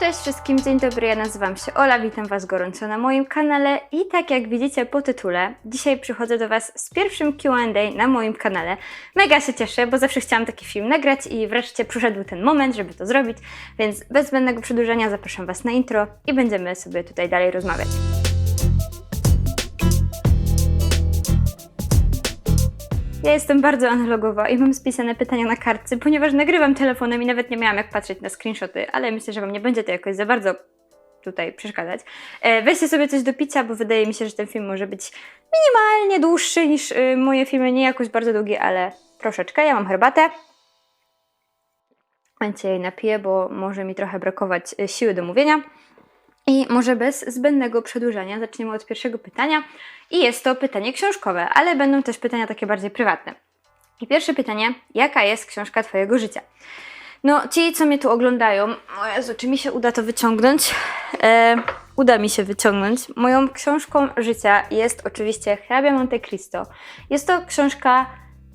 Cześć wszystkim, dzień dobry, ja nazywam się Ola, witam Was gorąco na moim kanale i tak jak widzicie po tytule, dzisiaj przychodzę do Was z pierwszym Q&A na moim kanale. Mega się cieszę, bo zawsze chciałam taki film nagrać i wreszcie przyszedł ten moment, żeby to zrobić, więc bez zbędnego przedłużenia zapraszam Was na intro i będziemy sobie tutaj dalej rozmawiać. Ja jestem bardzo analogowa i mam spisane pytania na kartce, ponieważ nagrywam telefonem i nawet nie miałam jak patrzeć na screenshoty, ale myślę, że Wam nie będzie to jakoś za bardzo tutaj przeszkadzać. E, weźcie sobie coś do picia, bo wydaje mi się, że ten film może być minimalnie dłuższy niż y, moje filmy, nie jakoś bardzo długi, ale troszeczkę. Ja mam herbatę. Więc jej napiję, bo może mi trochę brakować y, siły do mówienia. I może bez zbędnego przedłużania zaczniemy od pierwszego pytania. I jest to pytanie książkowe, ale będą też pytania takie bardziej prywatne. I pierwsze pytanie, jaka jest książka Twojego życia? No, ci, co mnie tu oglądają, o Jezu, czy mi się uda to wyciągnąć? E, uda mi się wyciągnąć. Moją książką życia jest oczywiście Hrabia Monte Cristo. Jest to książka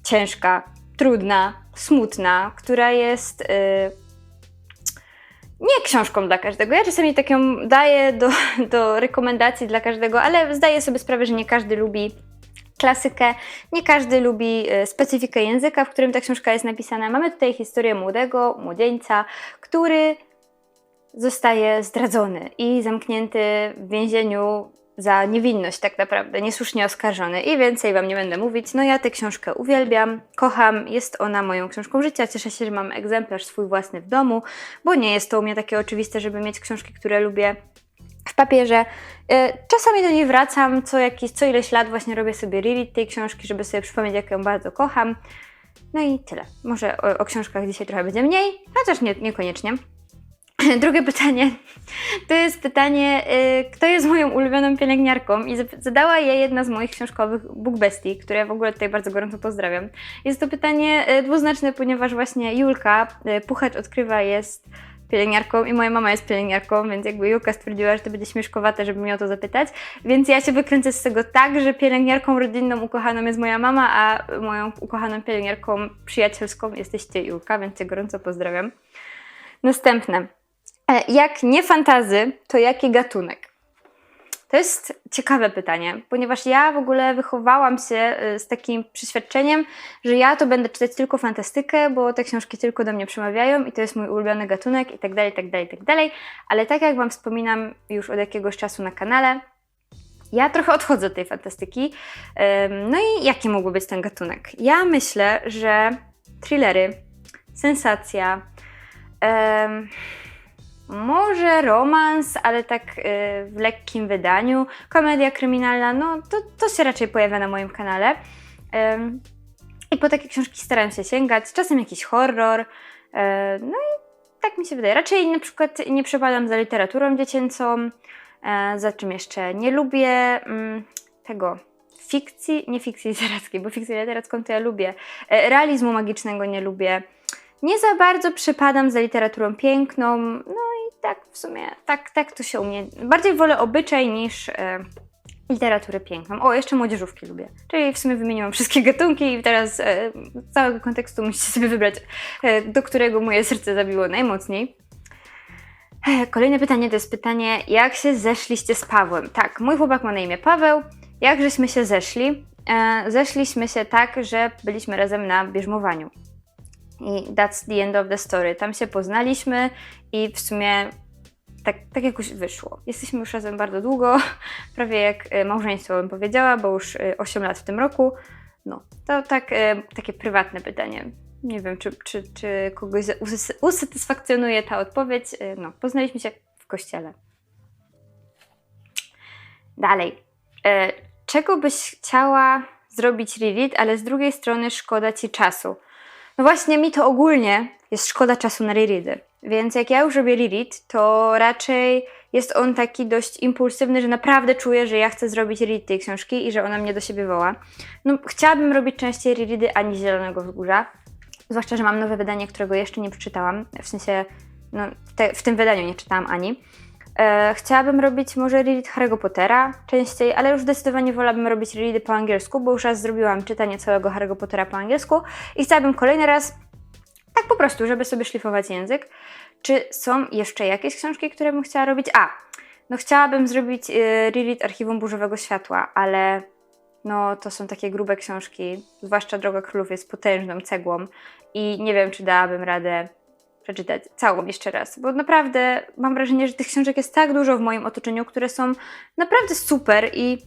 ciężka, trudna, smutna, która jest... E, nie książką dla każdego. Ja czasami tak ją daję do, do rekomendacji dla każdego, ale zdaję sobie sprawę, że nie każdy lubi klasykę, nie każdy lubi e, specyfikę języka, w którym ta książka jest napisana. Mamy tutaj historię młodego młodzieńca, który zostaje zdradzony i zamknięty w więzieniu za niewinność tak naprawdę, niesłusznie oskarżony i więcej Wam nie będę mówić. No ja tę książkę uwielbiam, kocham, jest ona moją książką życia, cieszę się, że mam egzemplarz swój własny w domu, bo nie jest to u mnie takie oczywiste, żeby mieć książki, które lubię w papierze. E, Czasami do niej wracam, co, jakiś, co ileś lat właśnie robię sobie reread tej książki, żeby sobie przypomnieć, jak ją bardzo kocham. No i tyle. Może o, o książkach dzisiaj trochę będzie mniej, chociaż nie, niekoniecznie. Drugie pytanie to jest pytanie, y, kto jest moją ulubioną pielęgniarką? I zadała je jedna z moich książkowych Book Bestii, które w ogóle tutaj bardzo gorąco pozdrawiam. Jest to pytanie y, dwuznaczne, ponieważ właśnie Julka, y, Puchacz odkrywa, jest pielęgniarką i moja mama jest pielęgniarką, więc jakby Julka stwierdziła, że to będzie śmieszkowate, żeby mnie o to zapytać. Więc ja się wykręcę z tego tak, że pielęgniarką rodzinną ukochaną jest moja mama, a moją ukochaną pielęgniarką przyjacielską jesteś ty, Julka, więc cię gorąco pozdrawiam. Następne. E, Jak nie fantazy, to jaki gatunek? To jest ciekawe pytanie, ponieważ ja w ogóle wychowałam się y, z takim przeświadczeniem, że ja to będę czytać tylko fantastykę, bo te książki tylko do mnie przemawiają i to jest mój ulubiony gatunek i tak dalej, tak dalej, tak dalej. Ale tak jak Wam wspominam już od jakiegoś czasu na kanale, ja trochę odchodzę od tej fantastyki. No i jaki mógłby być ten gatunek? Ja myślę, że thrillery, sensacja, może romans, ale tak y, w lekkim wydaniu. Komedia kryminalna, no to, to się raczej pojawia na moim kanale. Ym, I po takie książki staram się sięgać. Czasem jakiś horror. y, no i tak mi się wydaje. Raczej na przykład nie przepadam za literaturą dziecięcą. e, za czym jeszcze nie lubię mm, tego fikcji, nie fikcji literackiej, bo fikcję literacką to ja lubię. E, realizmu magicznego nie lubię. Nie za bardzo przepadam za literaturą piękną, no tak w sumie, tak, tak to się u mnie, bardziej wolę obyczaj niż e, literaturę piękną. O, jeszcze młodzieżówki lubię. Czyli w sumie wymieniłam wszystkie gatunki i teraz e, z całego kontekstu musicie sobie wybrać, e, do którego moje serce zabiło najmocniej. Kolejne pytanie to jest pytanie, jak się zeszliście z Pawłem? Tak, mój chłopak ma na imię Paweł. Jak żeśmy się zeszli? E, zeszliśmy się tak, że byliśmy razem na bierzmowaniu. I that's the end of the story. Tam się poznaliśmy i w sumie tak, tak jakoś wyszło. Jesteśmy już razem bardzo długo, prawie jak e, małżeństwo bym powiedziała, bo już e, 8 lat w tym roku. No, to tak, e, takie prywatne pytanie. Nie wiem, czy, czy, czy kogoś usatysfakcjonuje ta odpowiedź. E, No, poznaliśmy się w kościele. Dalej. E, czego byś chciała zrobić reread, ale z drugiej strony szkoda ci czasu? No właśnie, mi to ogólnie jest szkoda czasu na reready. Więc jak ja już robię reread, to raczej jest on taki dość impulsywny, że naprawdę czuję, że ja chcę zrobić reread tej książki i że ona mnie do siebie woła. No, chciałabym robić częściej reready ani Zielonego Wzgórza. Zwłaszcza, że mam nowe wydanie, którego jeszcze nie przeczytałam. W sensie, no, te, w tym wydaniu nie czytałam ani. E, chciałabym robić może reread Harry'ego Pottera częściej, ale już zdecydowanie wolałabym robić reready po angielsku, bo już raz zrobiłam czytanie całego Harry'ego Pottera po angielsku i chciałabym kolejny raz, tak po prostu, żeby sobie szlifować język. Czy są jeszcze jakieś książki, które bym chciała robić? A, no chciałabym zrobić y, reread Archiwum Burzowego Światła, ale no to są takie grube książki, zwłaszcza Droga Królów jest potężną cegłą i nie wiem, czy dałabym radę przeczytać całą jeszcze raz, bo naprawdę mam wrażenie, że tych książek jest tak dużo w moim otoczeniu, które są naprawdę super i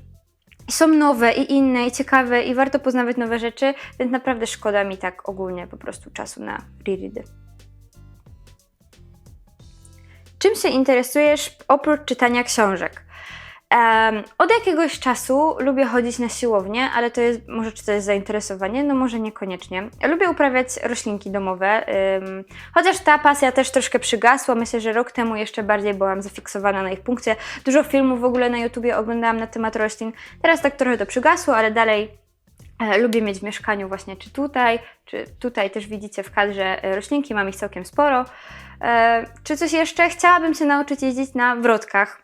są nowe i inne i ciekawe i warto poznawać nowe rzeczy, więc naprawdę szkoda mi tak ogólnie po prostu czasu na reready. Czym się interesujesz oprócz czytania książek? Em, od jakiegoś czasu lubię chodzić na siłownię, ale to jest, może czy to jest zainteresowanie? No może niekoniecznie. Lubię uprawiać roślinki domowe, ym, chociaż ta pasja też troszkę przygasła. Myślę, że rok temu jeszcze bardziej byłam zafiksowana na ich punkcie. Dużo filmów w ogóle na YouTubie oglądałam na temat roślin. Teraz tak trochę to przygasło, ale dalej e, lubię mieć w mieszkaniu właśnie czy tutaj, czy tutaj też widzicie w kadrze e, roślinki, mam ich całkiem sporo. E, czy coś jeszcze? Chciałabym się nauczyć jeździć na wrotkach.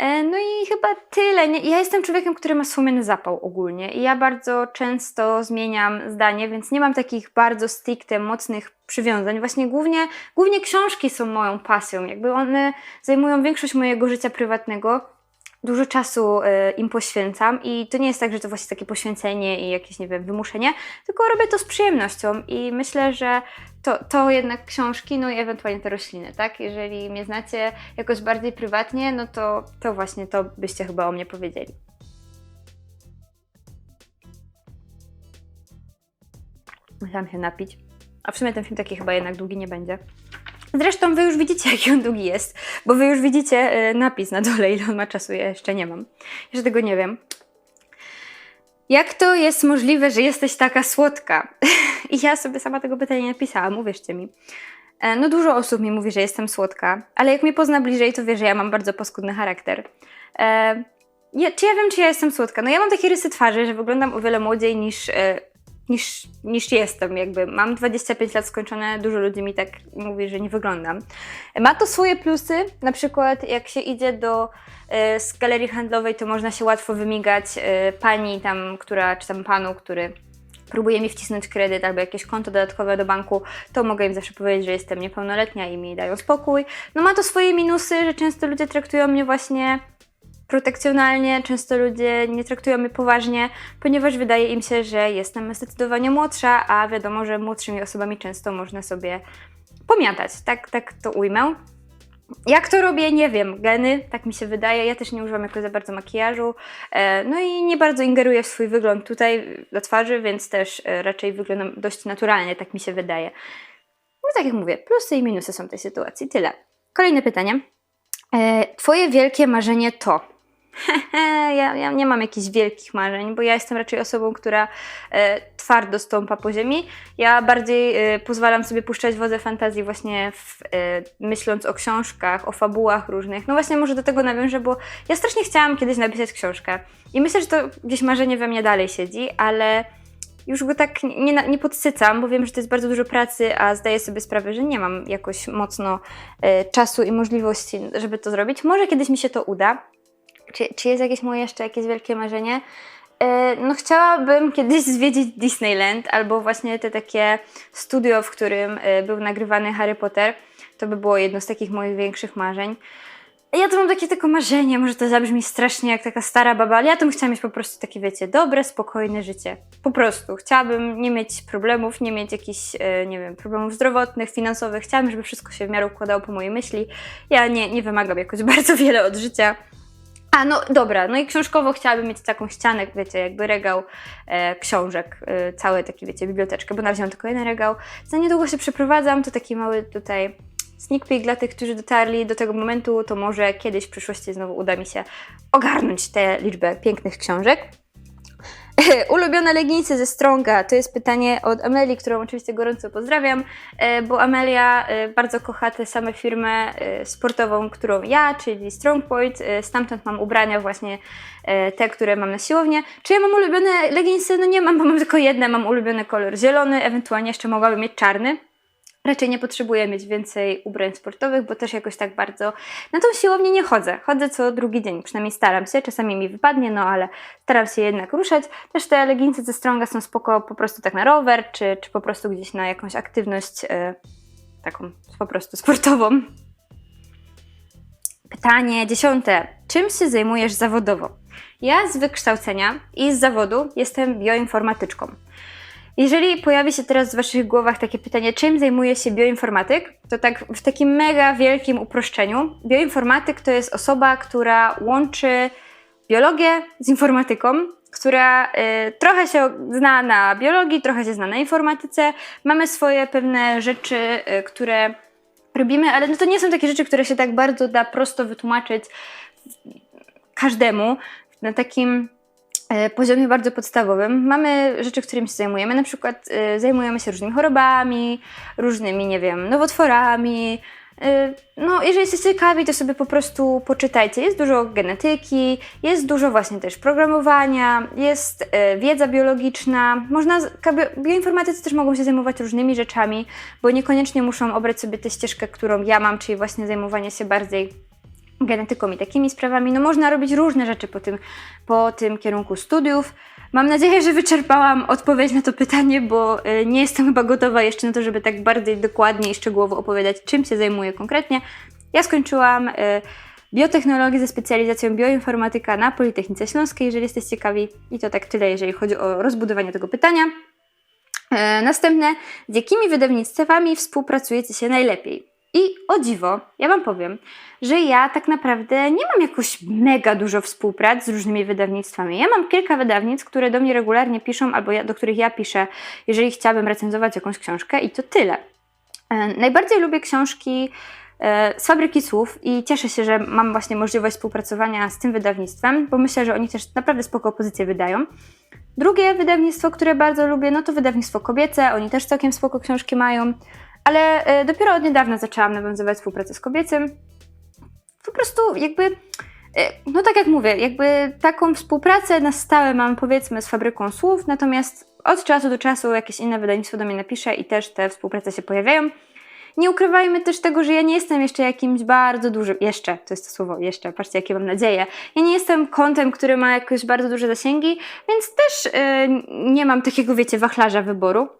E, No i chyba tyle. Ja jestem człowiekiem, który ma słomiany zapał ogólnie i ja bardzo często zmieniam zdanie, więc nie mam takich bardzo stricte mocnych przywiązań. Właśnie głównie, głównie książki są moją pasją. Jakby one zajmują większość mojego życia prywatnego. Dużo czasu e, im poświęcam i to nie jest tak, że to właśnie takie poświęcenie i jakieś, nie wiem, wymuszenie, tylko robię to z przyjemnością i myślę, że to, to jednak książki, no i ewentualnie te rośliny, tak? Jeżeli mnie znacie jakoś bardziej prywatnie, no to, to właśnie to byście chyba o mnie powiedzieli. Musiałam się napić. A w sumie ten film taki chyba jednak długi nie będzie. Zresztą wy już widzicie, jaki on długi jest, bo wy już widzicie e, napis na dole, ile on ma czasu. Ja jeszcze nie mam. Jeszcze tego nie wiem. Jak to jest możliwe, że jesteś taka słodka? I ja sobie sama tego pytania nie napisałam, uwierzcie mi. E, No dużo osób mi mówi, że jestem słodka, ale jak mnie pozna bliżej, to wie, że ja mam bardzo paskudny charakter. E, czy ja wiem, czy ja jestem słodka? No ja mam takie rysy twarzy, że wyglądam o wiele młodziej niż, e, niż, niż jestem. Jakby mam 25 lat skończone, dużo ludzi mi tak mówi, że nie wyglądam. Ma to swoje plusy, na przykład jak się idzie do e, z galerii handlowej, to można się łatwo wymigać e, pani tam, która, czy tam panu, który próbuje mi wcisnąć kredyt albo jakieś konto dodatkowe do banku, to mogę im zawsze powiedzieć, że jestem niepełnoletnia i mi dają spokój. No ma to swoje minusy, że często ludzie traktują mnie właśnie protekcjonalnie, często ludzie nie traktują mnie poważnie, ponieważ wydaje im się, że jestem zdecydowanie młodsza, a wiadomo, że młodszymi osobami często można sobie pomiatać. Tak, tak to ujmę. Jak to robię, nie wiem. Geny, tak mi się wydaje. Ja też nie używam jakoś za bardzo makijażu. E, no i nie bardzo ingeruję w swój wygląd tutaj na twarzy, więc też e, raczej wyglądam dość naturalnie, tak mi się wydaje. No tak jak mówię, plusy i minusy są tej sytuacji. Tyle. Kolejne pytanie. E, twoje wielkie marzenie to? Ja, ja nie mam jakichś wielkich marzeń, bo ja jestem raczej osobą, która e, twardo stąpa po ziemi. Ja bardziej e, pozwalam sobie puszczać wodze fantazji właśnie w, e, myśląc o książkach, o fabułach różnych. No właśnie może do tego nawiążę, bo ja strasznie chciałam kiedyś napisać książkę. I myślę, że to gdzieś marzenie we mnie dalej siedzi, ale już go tak nie, nie podsycam, bo wiem, że to jest bardzo dużo pracy, a zdaję sobie sprawę, że nie mam jakoś mocno e, czasu i możliwości, żeby to zrobić. Może kiedyś mi się to uda. Czy, czy jest jakieś moje jeszcze jakieś wielkie marzenie? E, No chciałabym kiedyś zwiedzić Disneyland albo właśnie te takie studio, w którym e, był nagrywany Harry Potter. To by było jedno z takich moich większych marzeń. Ja to mam takie tylko marzenie, może to zabrzmi strasznie jak taka stara baba, ale ja to bym mieć po prostu takie, wiecie, dobre, spokojne życie. Po prostu. Chciałabym nie mieć problemów, nie mieć jakichś, e, nie wiem, problemów zdrowotnych, finansowych. Chciałabym, żeby wszystko się w miarę układało po mojej myśli. Ja nie, nie wymagam jakoś bardzo wiele od życia. A, no dobra, no i książkowo chciałabym mieć taką ścianę, wiecie, jakby regał e, książek, e, całe takie, wiecie, biblioteczkę, bo na tylko jeden regał. Za niedługo się przeprowadzam, to taki mały tutaj sneak peek dla tych, którzy dotarli do tego momentu, to może kiedyś w przyszłości znowu uda mi się ogarnąć tę liczbę pięknych książek. Ulubione leginsy ze Stronga to jest pytanie od Amelii, którą oczywiście gorąco pozdrawiam, e, bo Amelia e, bardzo kocha tę samą firmę e, sportową, którą ja, czyli Strong Point. E, Stamtąd mam ubrania właśnie te, które mam na siłownię. Czy ja mam ulubione leginsy? No nie mam, bo mam tylko jedne. Mam ulubiony kolor zielony, ewentualnie jeszcze mogłabym mieć czarny. Raczej nie potrzebuję mieć więcej ubrań sportowych, bo też jakoś tak bardzo na tą siłownię nie chodzę. Chodzę co drugi dzień, przynajmniej staram się. Czasami mi wypadnie, no ale staram się jednak ruszać. Też te leginsy ze Stronga są spoko po prostu tak na rower, czy, czy po prostu gdzieś na jakąś aktywność e, taką po prostu sportową. Pytanie dziesiąte. Czym się zajmujesz zawodowo? Ja z wykształcenia i z zawodu jestem bioinformatyczką. Jeżeli pojawi się teraz w Waszych głowach takie pytanie, czym zajmuje się bioinformatyk, to tak w takim mega wielkim uproszczeniu, bioinformatyk to jest osoba, która łączy biologię z informatyką, która y, trochę się zna na biologii, trochę się zna na informatyce. Mamy swoje pewne rzeczy, y, które robimy, ale no to nie są takie rzeczy, które się tak bardzo da prosto wytłumaczyć każdemu na takim poziomie bardzo podstawowym. Mamy rzeczy, którymi się zajmujemy, na przykład e, zajmujemy się różnymi chorobami, różnymi, nie wiem, nowotworami. E, No, jeżeli jesteście ciekawi, to sobie po prostu poczytajcie. Jest dużo genetyki, jest dużo właśnie też programowania, jest e, wiedza biologiczna. Można, bioinformatycy też mogą się zajmować różnymi rzeczami, bo niekoniecznie muszą obrać sobie tę ścieżkę, którą ja mam, czyli właśnie zajmowanie się bardziej genetyką i takimi sprawami. No można robić różne rzeczy po tym, po tym kierunku studiów. Mam nadzieję, że wyczerpałam odpowiedź na to pytanie, bo y, nie jestem chyba gotowa jeszcze na to, żeby tak bardziej dokładnie i szczegółowo opowiadać, czym się zajmuję konkretnie. Ja skończyłam y, biotechnologię ze specjalizacją bioinformatyka na Politechnice Śląskiej, jeżeli jesteście ciekawi. I to tak tyle, jeżeli chodzi o rozbudowanie tego pytania. E, Następne, z jakimi wydawnictwami współpracujecie się najlepiej? I o dziwo, ja Wam powiem, że ja tak naprawdę nie mam jakoś mega dużo współprac z różnymi wydawnictwami. Ja mam kilka wydawnictw, które do mnie regularnie piszą, albo ja, do których ja piszę, jeżeli chciałabym recenzować jakąś książkę, i to tyle. E, Najbardziej lubię książki e, z fabryki słów i cieszę się, że mam właśnie możliwość współpracowania z tym wydawnictwem, bo myślę, że oni też naprawdę spoko pozycje wydają. Drugie wydawnictwo, które bardzo lubię, no to wydawnictwo kobiece. Oni też całkiem spoko książki mają, ale e, dopiero od niedawna zaczęłam nawiązywać współpracę z kobiecym. Po prostu jakby, e, no tak jak mówię, jakby taką współpracę na stałe mam powiedzmy z fabryką słów, natomiast od czasu do czasu jakieś inne wydawnictwo do mnie napisze i też te współprace się pojawiają. Nie ukrywajmy też tego, że ja nie jestem jeszcze jakimś bardzo dużym, jeszcze, to jest to słowo, jeszcze, patrzcie jakie mam nadzieję. Ja nie jestem kontem, który ma jakoś bardzo duże zasięgi, więc też e, nie mam takiego, wiecie, wachlarza wyboru.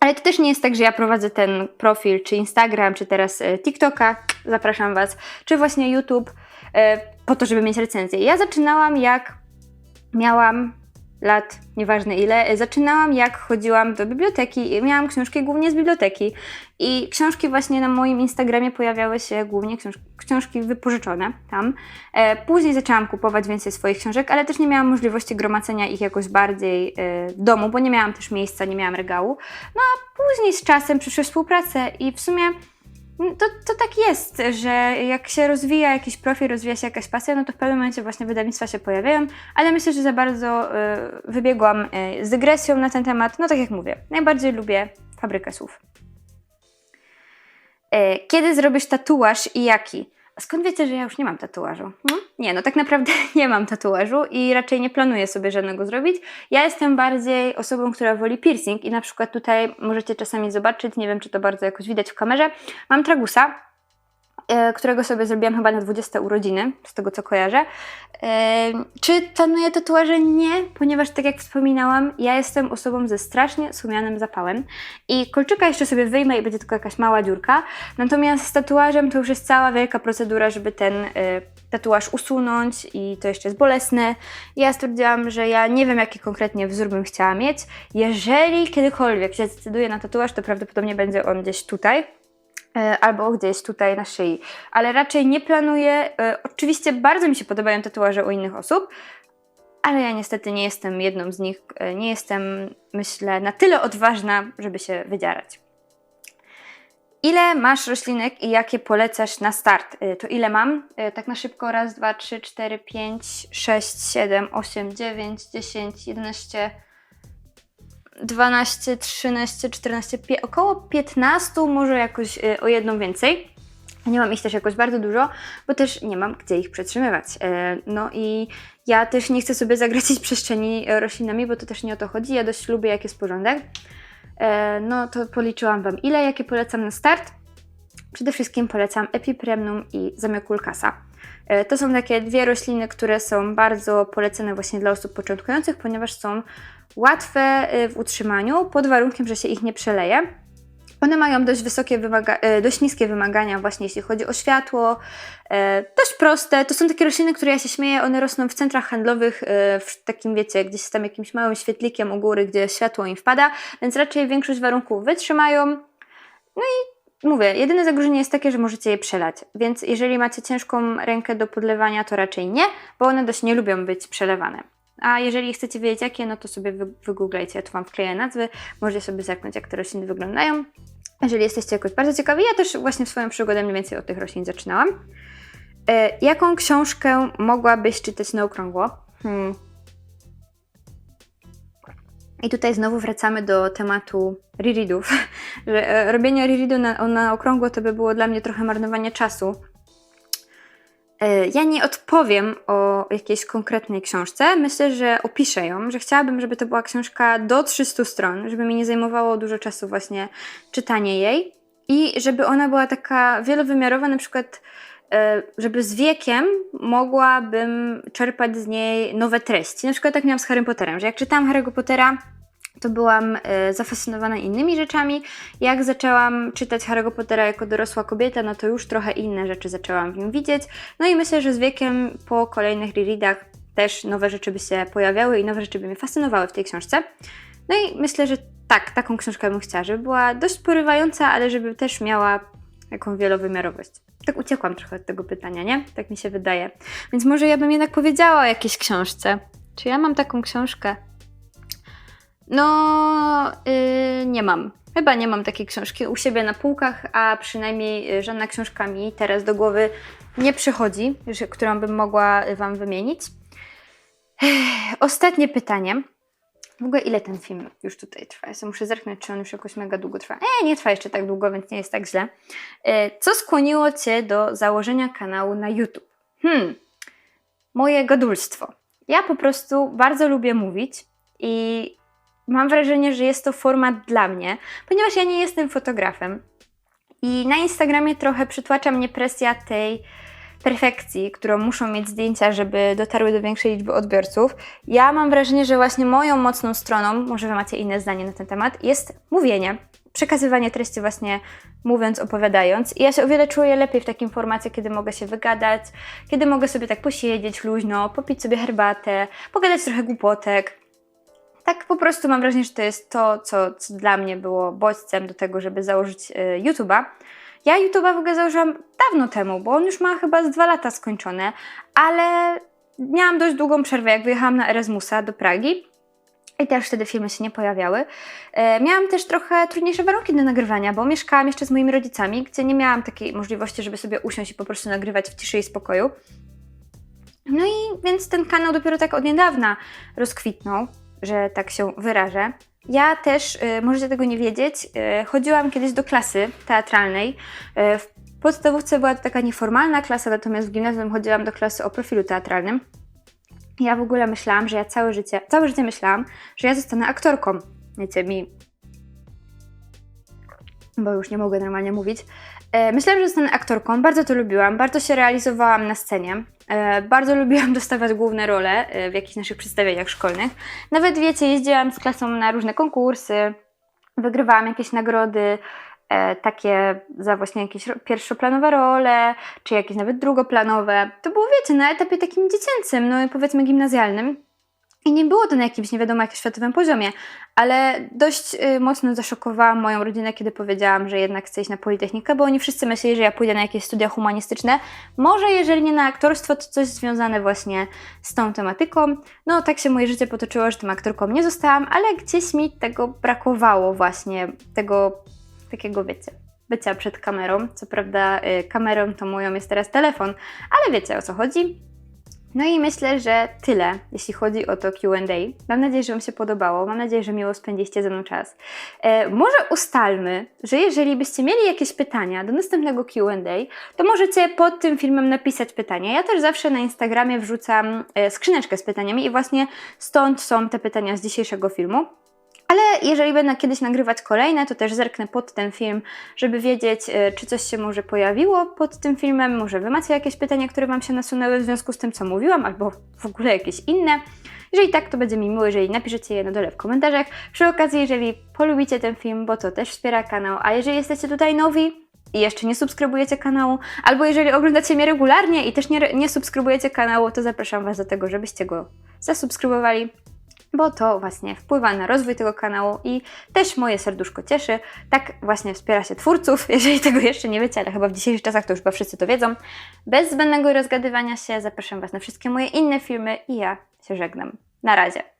Ale to też nie jest tak, że ja prowadzę ten profil, czy Instagram, czy teraz e, TikToka, zapraszam Was, czy właśnie YouTube, e, po to, żeby mieć recenzję. Ja zaczynałam jak miałam lat, nieważne ile, zaczynałam jak chodziłam do biblioteki i miałam książki głównie z biblioteki. I książki właśnie na moim Instagramie pojawiały się głównie książ- książki wypożyczone tam. E, później zaczęłam kupować więcej swoich książek, ale też nie miałam możliwości gromadzenia ich jakoś bardziej e, w domu, bo nie miałam też miejsca, nie miałam regału. No a później z czasem przyszły współprace i w sumie to, to tak jest, że jak się rozwija jakiś profil, rozwija się jakaś pasja, no to w pewnym momencie właśnie wydawnictwa się pojawiają, ale myślę, że za bardzo e, wybiegłam e, z dygresją na ten temat. No tak jak mówię, najbardziej lubię fabrykę słów. E, Kiedy zrobisz tatuaż i jaki? Skąd wiecie, że ja już nie mam tatuażu? Hmm? Nie, no tak naprawdę nie mam tatuażu i raczej nie planuję sobie żadnego zrobić. Ja jestem bardziej osobą, która woli piercing i na przykład tutaj możecie czasami zobaczyć, nie wiem czy to bardzo jakoś widać w kamerze, mam tragusa, którego sobie zrobiłam chyba na 20 urodziny, z tego co kojarzę. E, Czy planuję tatuaże? Nie, ponieważ tak jak wspominałam, ja jestem osobą ze strasznie sumianym zapałem i kolczyka jeszcze sobie wyjmę i będzie tylko jakaś mała dziurka. Natomiast z tatuażem to już jest cała wielka procedura, żeby ten y, tatuaż usunąć i to jeszcze jest bolesne. Ja stwierdziłam, że ja nie wiem jaki konkretnie wzór bym chciała mieć. Jeżeli kiedykolwiek się zdecyduję na tatuaż, to prawdopodobnie będzie on gdzieś tutaj. E, Albo gdzieś tutaj na szyi, ale raczej nie planuję. e, Oczywiście bardzo mi się podobają tatuaże u innych osób, ale ja niestety nie jestem jedną z nich. e, Nie jestem, myślę, na tyle odważna, żeby się wydzierać. Ile masz roślinek i jakie polecasz na start? To ile mam? Tak na szybko. Raz, dwa, trzy, cztery, pięć, sześć, siedem, osiem, dziewięć, dziesięć, jedenaście, dwanaście, trzynaście, czternaście, pie- około 15, może jakoś y, o jedną więcej. Nie mam ich też jakoś bardzo dużo, bo też nie mam gdzie ich przetrzymywać. E, No i ja też nie chcę sobie zagracić przestrzeni e, roślinami, bo to też nie o to chodzi. Ja dość lubię, jak jest porządek. E, No to policzyłam Wam ile, jakie polecam na start. Przede wszystkim polecam Epipremnum i Zamioculcasa. E, To są takie dwie rośliny, które są bardzo polecane właśnie dla osób początkujących, ponieważ są łatwe e, w utrzymaniu, pod warunkiem, że się ich nie przeleje. One mają dość wysokie e, dość niskie wymagania właśnie jeśli chodzi o światło. E, dość proste. To są takie rośliny, które ja się śmieję, one rosną w centrach handlowych, w takim wiecie, gdzieś tam jakimś małym świetlikiem u góry, gdzie światło im wpada, więc raczej większość warunków wytrzymają. No i mówię, jedyne zagrożenie jest takie, że możecie je przelać. Więc jeżeli macie ciężką rękę do podlewania, to raczej nie, bo one dość nie lubią być przelewane. A jeżeli chcecie wiedzieć jakie, no to sobie wy, wygooglejcie, ja tu Wam wkleję nazwy, możecie sobie zerknąć jak te rośliny wyglądają. Jeżeli jesteście jakoś bardzo ciekawi, ja też właśnie swoją przygodę mniej więcej od tych roślin zaczynałam. E, jaką książkę mogłabyś czytać na okrągło? Hmm. I tutaj znowu wracamy do tematu rereadów, że e, robienie rereadu na, na okrągło to by było dla mnie trochę marnowanie czasu. E, Ja nie odpowiem o jakiejś konkretnej książce. Myślę, że opiszę ją, że chciałabym, żeby to była książka do 300 stron, żeby mi nie zajmowało dużo czasu właśnie czytanie jej i żeby ona była taka wielowymiarowa, na przykład e, żeby z wiekiem mogłabym czerpać z niej nowe treści. Na przykład tak miałam z Harry Potterem, że jak czytałam Harry'ego Pottera, to byłam e, zafascynowana innymi rzeczami. Jak zaczęłam czytać Harry'ego Pottera jako dorosła kobieta, no to już trochę inne rzeczy zaczęłam w nim widzieć. No i myślę, że z wiekiem po kolejnych rereadach też nowe rzeczy by się pojawiały i nowe rzeczy by mnie fascynowały w tej książce. No i myślę, że tak, taką książkę bym chciała, żeby była dość porywająca, ale żeby też miała jaką wielowymiarowość. Tak uciekłam trochę od tego pytania, nie? Tak mi się wydaje. Więc może ja bym jednak powiedziała o jakiejś książce. Czy ja mam taką książkę? No, yy, nie mam. Chyba nie mam takiej książki u siebie na półkach, a przynajmniej y, żadna książka mi teraz do głowy nie przychodzi, którą bym mogła y, Wam wymienić. Ostatnie pytanie. W ogóle ile ten film już tutaj trwa? Ja sobie muszę zerknąć, czy on już jakoś mega długo trwa. E, nie trwa jeszcze tak długo, więc nie jest tak źle. E, co skłoniło Cię do założenia kanału na YouTube? Hmm, moje godulstwo. Ja po prostu bardzo lubię mówić i mam wrażenie, że jest to format dla mnie, ponieważ ja nie jestem fotografem. I na Instagramie trochę przytłacza mnie presja tej perfekcji, którą muszą mieć zdjęcia, żeby dotarły do większej liczby odbiorców. Ja mam wrażenie, że właśnie moją mocną stroną, może Wy macie inne zdanie na ten temat, jest mówienie, przekazywanie treści właśnie mówiąc, opowiadając. I ja się o wiele czuję lepiej w takim formacie, kiedy mogę się wygadać, kiedy mogę sobie tak posiedzieć luźno, popić sobie herbatę, pogadać trochę głupotek. Tak po prostu mam wrażenie, że to jest to, co, co dla mnie było bodźcem do tego, żeby założyć y, YouTube'a. Ja YouTube'a w ogóle założyłam dawno temu, bo on już ma chyba z dwa lata skończone, ale miałam dość długą przerwę, jak wyjechałam na Erasmusa do Pragi. I też wtedy filmy się nie pojawiały. E, miałam też trochę trudniejsze warunki do nagrywania, bo mieszkałam jeszcze z moimi rodzicami, gdzie nie miałam takiej możliwości, żeby sobie usiąść i po prostu nagrywać w ciszy i spokoju. No i więc ten kanał dopiero tak od niedawna rozkwitnął, że tak się wyrażę. Ja też, y, możecie tego nie wiedzieć, y, chodziłam kiedyś do klasy teatralnej. Y, w podstawówce była to taka nieformalna klasa, natomiast w gimnazjum chodziłam do klasy o profilu teatralnym. Ja w ogóle myślałam, że ja całe życie, całe życie myślałam, że ja zostanę aktorką. Wiecie, mi... Bo już nie mogę normalnie mówić. E, Myślałam, że zostanę aktorką, bardzo to lubiłam, bardzo się realizowałam na scenie. E, Bardzo lubiłam dostawać główne role e, w jakichś naszych przedstawieniach szkolnych. Nawet wiecie, jeździłam z klasą na różne konkursy, wygrywałam jakieś nagrody, takie za właśnie jakieś pierwszoplanowe role, czy jakieś nawet drugoplanowe. To było, wiecie, na etapie takim dziecięcym, no i powiedzmy gimnazjalnym. I nie było to na jakimś nie wiadomo jak światowym poziomie, ale dość y, mocno zaszokowałam moją rodzinę, kiedy powiedziałam, że jednak chcę iść na Politechnikę, bo oni wszyscy myśleli, że ja pójdę na jakieś studia humanistyczne. Może jeżeli nie na aktorstwo, to coś związane właśnie z tą tematyką. No tak się moje życie potoczyło, że tym aktorką nie zostałam, ale gdzieś mi tego brakowało właśnie, tego takiego wiecie, bycia przed kamerą. Co prawda y, kamerą to moją jest teraz telefon, ale wiecie o co chodzi. No i myślę, że tyle, jeśli chodzi o to QA. Mam nadzieję, że Wam się podobało. Mam nadzieję, że miło spędziliście ze mną czas. E, może ustalmy, że jeżeli byście mieli jakieś pytania do następnego QA, to możecie pod tym filmem napisać pytania. Ja też zawsze na Instagramie wrzucam e, skrzyneczkę z pytaniami i właśnie stąd są te pytania z dzisiejszego filmu. Ale jeżeli będę kiedyś nagrywać kolejne, to też zerknę pod ten film, żeby wiedzieć, e, czy coś się może pojawiło pod tym filmem. Może Wy macie jakieś pytania, które Wam się nasunęły w związku z tym, co mówiłam, albo w ogóle jakieś inne. Jeżeli tak, to będzie mi miło, jeżeli napiszecie je na dole w komentarzach. Przy okazji, jeżeli polubicie ten film, bo to też wspiera kanał, a jeżeli jesteście tutaj nowi, i jeszcze nie subskrybujecie kanału, albo jeżeli oglądacie mnie regularnie i też nie, nie subskrybujecie kanału, to zapraszam Was do tego, żebyście go zasubskrybowali, bo to właśnie wpływa na rozwój tego kanału i też moje serduszko cieszy. Tak właśnie wspiera się twórców, jeżeli tego jeszcze nie wiecie, ale chyba w dzisiejszych czasach to już chyba wszyscy to wiedzą. Bez zbędnego rozgadywania się zapraszam Was na wszystkie moje inne filmy i ja się żegnam. Na razie.